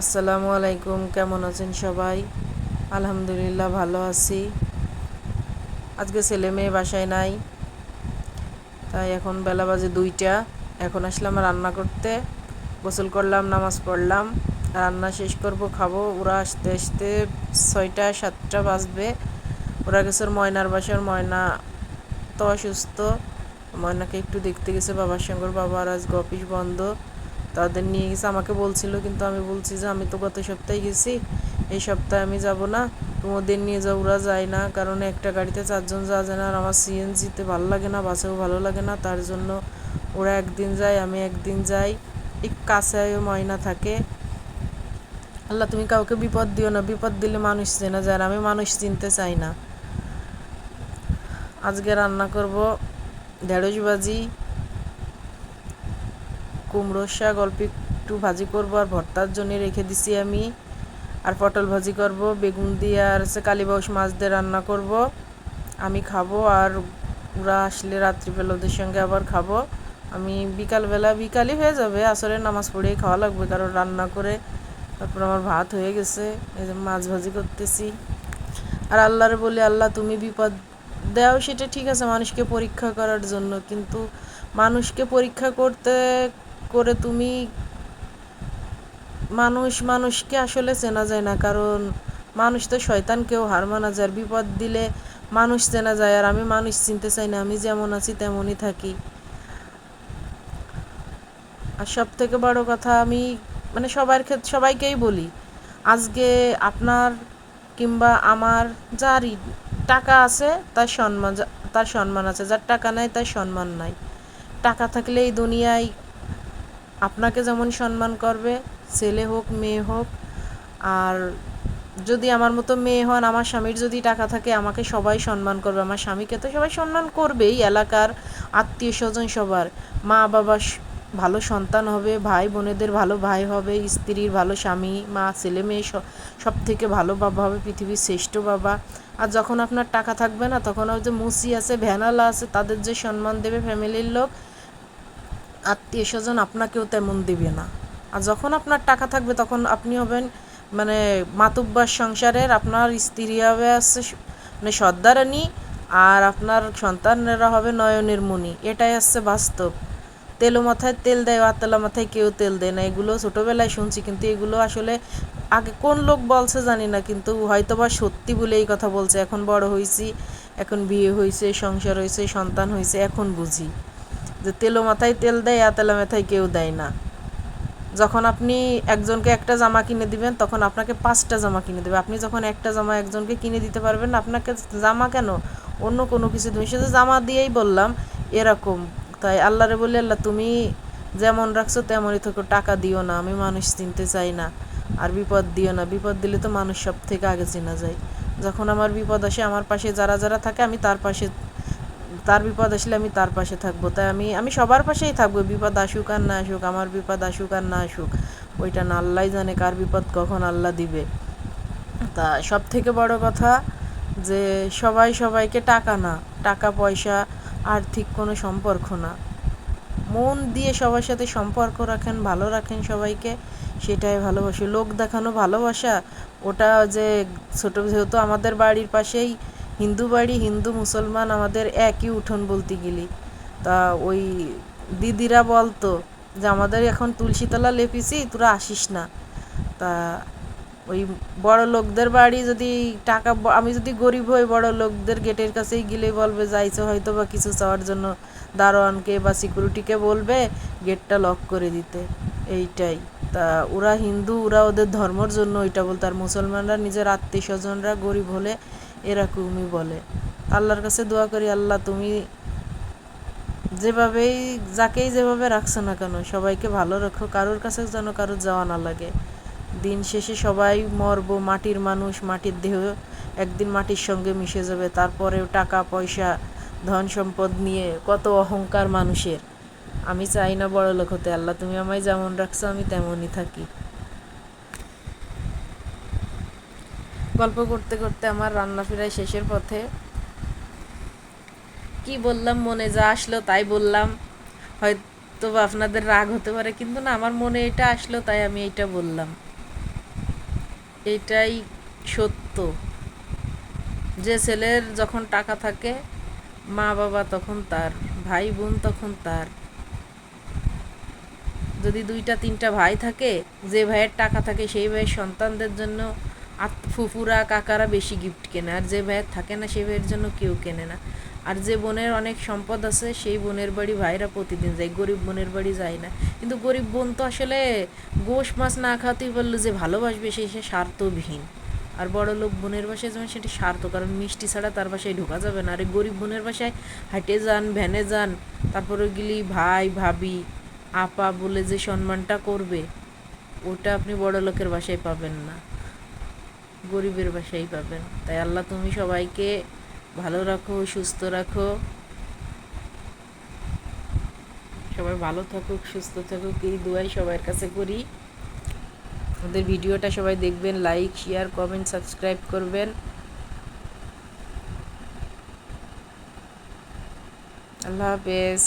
আসসালামু আলাইকুম, কেমন আছেন সবাই? আলহামদুলিল্লাহ ভালো আছি। আজকে ছেলে মেয়ে বাসায় নাই, তাই এখন বেলা বাজে দুইটা। এখন আসলাম রান্না করতে, গোসল করলাম, নামাজ পড়লাম, রান্না শেষ করব, খাব। ওরা আসতে আসতে ছয়টা, সাতটা বাজবে। ওরা গেছে ময়নার বাসার ময়না তো অসুস্থ। ময়নাকে একটু দেখতে গেছে, বাবার সঙ্গে বাবার আজকে অফিস বন্ধ। তাদের নিয়ে গেছে, আমাকে বলছিল, কিন্তু আমি বলছি যে আমি তো গত সপ্তাহে গেছি, এই সপ্তাহে আমি যাব না, তোমাদের নিয়ে যাও ওরা যায় না, কারণ একটা গাড়িতে চারজন যাওয়া যায় না, আর আমার সিএনজিতে ভালো লাগে না, বাসেও ভালো লাগে না, তার জন্য ওরা একদিন যায়, আমি একদিন যাই এক কাছে ময়না থাকে। আল্লাহ, তুমি কাউকে বিপদ দিও না, বিপদ দিলে মানুষ চেনা যায়, আর আমি মানুষ চিনতে চাই না। আজকে রান্না করব, ঢেঁড়স ভাজি কুমড়োর শাক অল্প একটু ভাজি করব আর ভর্তার জন্য রেখে দিছি আমি। আর পটল ভাজি করব, বেগুন দিয়ে আর হচ্ছে কালীবাউস মাছ দিয়ে রান্না করব। আমি খাব আর ওরা আসলে রাত্রিবেলা ওদের সঙ্গে আবার খাব। আমি বিকালবেলা, বিকালই হয়ে যাবে আসলে নামাজ পড়েই খাওয়া লাগবে কারণ রান্না করে তারপর আমার ভাত হয়ে গেছে, এই যে মাছ ভাজি করতেছি। আর আল্লাহরে বলি, আল্লাহ তুমি বিপদ দেও, সেটা ঠিক আছে মানুষকে পরীক্ষা করার জন্য, কিন্তু মানুষকে পরীক্ষা করতে করে তুমি মানুষ, মানুষকে আসলে চেনা যায় না। কারণ মানুষ তো শয়তান কেউ হার মানা যায়। বিপদ দিলে মানুষ চেনা যায়। আর আমি মানুষ চিনতে চাই না। আমি যেমন আছি তেমনই থাকি। আর সব থেকে বড় কথা আমি মানে সবার ক্ষেত্রে সবাইকেই বলি, আজকে আপনার কিংবা আমার যারই টাকা আছে, তার সম্মান তার সম্মান আছে। যার টাকা নাই, তার সম্মান নাই। টাকা থাকলে এই দুনিয়ায় আপনাকে যেমন সম্মান করবে, ছেলে হোক, মেয়ে হোক, আর যদি আমার মতো মেয়ে হন, আমার স্বামীর যদি টাকা থাকে, আমাকে সবাই সম্মান করবে। আমার স্বামীকে তো সবাই সম্মান করবেই, এলাকার আত্মীয় স্বজন সবার। মা বাবা ভালো সন্তান হবে, ভাই বোনেদের ভালো ভাই হবে, স্ত্রীর ভালো স্বামী, মা, ছেলে মেয়ে সব থেকে ভালো বাবা হবে পৃথিবীর শ্রেষ্ঠ বাবা। আর যখন আপনার টাকা থাকবে না, তখন ওই যে মুসি আছে, ভ্যানালা আছে, তাদের যে সম্মান দেবে ফ্যামিলির লোক আত্মীয় স্বজন আপনাকেও তেমন দিবে না। আর যখন আপনার টাকা থাকবে তখন আপনি হবেন মানে মাতুব্বার সংসারের আপনার স্ত্রী হবে আছে মানে সর্দারানি, আর আপনার সন্তানেরা হবে নয়নের মণি এটাই আসছে বাস্তব। তেলো মাথায় তেল দেয় আতলা মাথায় কেউ তেল দেয় না। এগুলো ছোটোবেলায় শুনছি, কিন্তু এগুলো আসলে আগে কোন লোক বলছে জানি না, কিন্তু হয়তো বা সত্যি বলে এই কথা বলছে। এখন বড় হয়েছি এখন বিয়ে হয়েছে সংসার হয়েছে সন্তান হয়েছে এখন বুঝি। যে তেলো মাথায় তেল দেয় আতলা মাথায় কেউ দেয় না। যখন আপনি একজনকে একটা জামা কিনে দিবেন, তখন আপনাকে পাঁচটা জামা কিনে দেবে। আপনি যখন একটা জামা একজনকে কিনে দিতে পারবেন, আপনাকে জামা কেন? অন্য কোনো কিছু তুমি শুধু জামা দিয়েই বললাম, এরকম। তাই আল্লাহরে বলি আল্লাহ, তুমি যেমন রাখছো, তেমনই থাকো টাকা দিও না। আমি মানুষ চিনতে চাই না। আর বিপদ দিও না। বিপদ দিলে তো মানুষ সব থেকে আগে চেনা যায়। যখন আমার বিপদ আসে, আমার পাশে যারা যারা থাকে, আমি তার পাশে তার বিপদ আসলে আমি তার পাশে থাকব। তাই আমি আমি সবার পাশেই থাকব। বিপদ আসুক আর না আসুক, আমার বিপদ আসুক আর না আসুক, ওইটা না আল্লাহ জানে কার বিপদ কখন আল্লাহ দিবে। তা সব থেকে বড় কথা যে সবাই সবাইকে টাকা না, টাকা, পয়সা, আর্থিক কোনো সম্পর্ক না। মন দিয়ে সবার সাথে সম্পর্ক রাখেন, ভালো রাখেন সবাইকে, সেটাই ভালোবাসি। লোক দেখানো ভালোবাসা, ওটা যে ছোটো, যেহেতু আমাদের বাড়ির পাশেই হিন্দু বাড়ি, হিন্দু মুসলমান আমাদের একই উঠোন বলতে গেলি। তা ওই দিদিরা বলতো যে, আমাদের এখন তুলসীতলা লেপিছি, তোরা আসিস না। তা ওই বড় লোকদের বাড়ি যদি টাকা আমি যদি গরিব হই, বড় লোকদের গেটের কাছেই গেলে বলবে, যাইছে হয়তো বা কিছু চাওয়ার জন্য দারোয়ানকে বা সিকিউরিটিকে বলবে গেটটা লক করে দিতে। এইটাই। তা ওরা হিন্দু, ওরা ওদের ধর্মর জন্য ওইটা বলতো। আর মুসলমানরা নিজের আত্মীয় স্বজনরা গরিব হলে এরকমই বলে। আল্লাহর কাছে দোয়া করি, আল্লাহ তুমি যেভাবেই, যাকেই যেভাবে রাখছো না কেন, সবাইকে ভালো রাখো। কারোর কাছে যেন কারোর যাওয়া না লাগে। দিন শেষে সবাই মরবো, মাটির মানুষ, মাটির দেহ একদিন মাটির সঙ্গে মিশে যাবে। তারপরেও টাকা, পয়সা, ধন সম্পদ নিয়ে কত অহংকার মানুষের। আমি চাই না বড় লোক হতে। আল্লাহ তুমি আমায় যেমন রাখছো, আমি তেমনই থাকি। গল্প করতে করতে আমার রান্না ফেরাই শেষের পথে। কি বললাম, মনে যা আসলো তাই বললাম। হয়তো আপনাদের রাগ হতে পারে, কিন্তু না, আমার মনে এটা আসলো তাই আমি এটা বললাম। এটাই সত্য। যে ছেলের যখন টাকা থাকে মা বাবা তখন তার ভাই বোন তখন তার। যদি দুইটা, তিনটা ভাই থাকে, যে ভাইয়ের টাকা থাকে, সেই ভাইয়ের সন্তানদের জন্য ফুফুরা, কাকারা বেশি গিফট কেনে। আর যে ভাইয়ের থাকে না সেই ভাইয়ের জন্য কেউ কেনে না। আর যে বোনের অনেক সম্পদ আছে, সেই বোনের বাড়ি ভাইরা প্রতিদিন যায়। গরিব বোনের বাড়ি যায় না। কিন্তু গরিব বোন তো আসলে গোশ মাছ না খাওয়াতেই পারল যে ভালোবাসবে সেই সে স্বার্থবিহীন। আর বড় লোক বোনের বাসায় যেমন সেটি স্বার্থ। কারণ মিষ্টি ছাড়া তার বাসায় ঢোকা যাবে না। আর গরিব বোনের বাসায় হাঁটে যান, ভ্যানে যান, তারপরে গেলি ভাই, ভাবি, আপা বলে যে সম্মানটা করবে, ওটা আপনি বড় লোকের বাসায় পাবেন না। গরিবের বাসায় পাবেন। তাই আল্লাহ তুমি সবাইকে ভালো রাখো, সুস্থ রাখো। সবাই ভালো থাকুক, সুস্থ থাকুক, এই দুয়াই সবার কাছে করি। আমাদের ভিডিওটা সবাই দেখবেন, লাইক, শেয়ার, কমেন্ট, সাবস্ক্রাইব করবেন। আল্লাহ হাফেজ।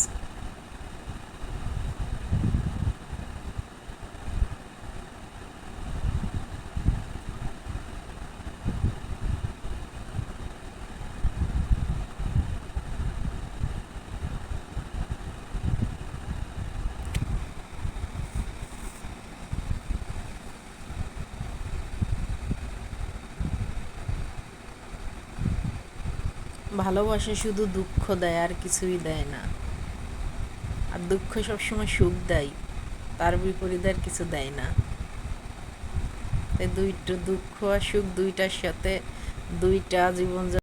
ভালোবাসা শুধু দুঃখ দেয়, আর কিছুই দেয় না। আর দুঃখ সবসময় সুখ দেয়, তার বিপরীতে আর কিছু দেয় না। দুইটা দুঃখ আর সুখ দুইটার সাথে দুইটা জীবন